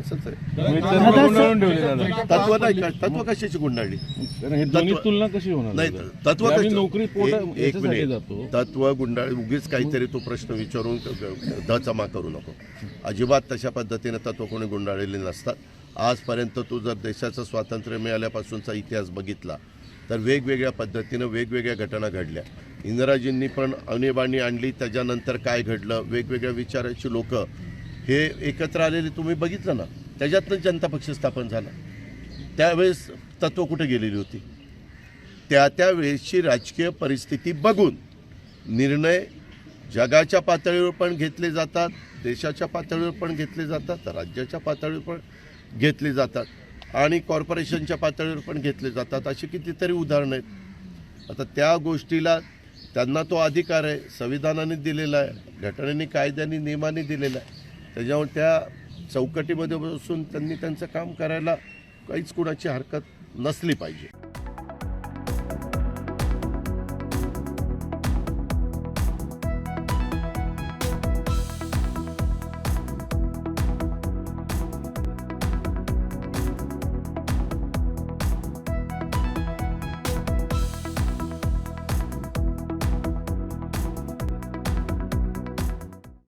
असंच आहे म्हणजे तत्व गुंडाळून ठेवले दादा. तत्व नाही का तत्व कशाची गुंडाळली हे तुलना कशी होणार नाही? तत्व कसं- नोकरी एक- मिनिट. जातो. तत्व गुंडाळ उगीच काहीतरी तो प्रश्न विचारून धचमा करू नको. अजिबात तशा पद्धतीने तत्व कोणी गुंडाळलेले नसतात. आजपर्यंत तू जर देशाचं स्वातंत्र्य मिळाल्यापासूनचा इतिहास बघितला तर वेगवेगळ्या पद्धतीनं वेगवेगळ्या घटना घडल्या. इंदिराजींनी पण आणीबाणी आणली त्याच्यानंतर काय घडलं वेगवेगळ्या विचाराची लोक हे एकत्र आलेले तुम्ही बघितलं ना त्याच्यातनं जनता पक्ष स्थापन झाला. त्यावेळेस तत्व कुठे गेलेली होती? त्या त्यावेळेसची राजकीय परिस्थिती बघून निर्णय जगाच्या पातळीवर पण घेतले जातात देशाच्या पातळीवर पण घेतले जातात राज्याच्या पातळीवर पण घेतले जातात आणि कॉर्पोरेशनच्या पातळीवर पण घेतले जातात अशी कितीतरी उदाहरणं आहेत. आता त्या गोष्टीला त्यांना तो अधिकार आहे संविधानाने दिलेला आहे घटनेने कायद्याने नियमाने दिलेला आहे. त्याच्यामुळे त्या चौकटीमध्ये बसून त्यांनी त्यांचं काम करायला काहीच कुणाची हरकत नसली पाहिजे.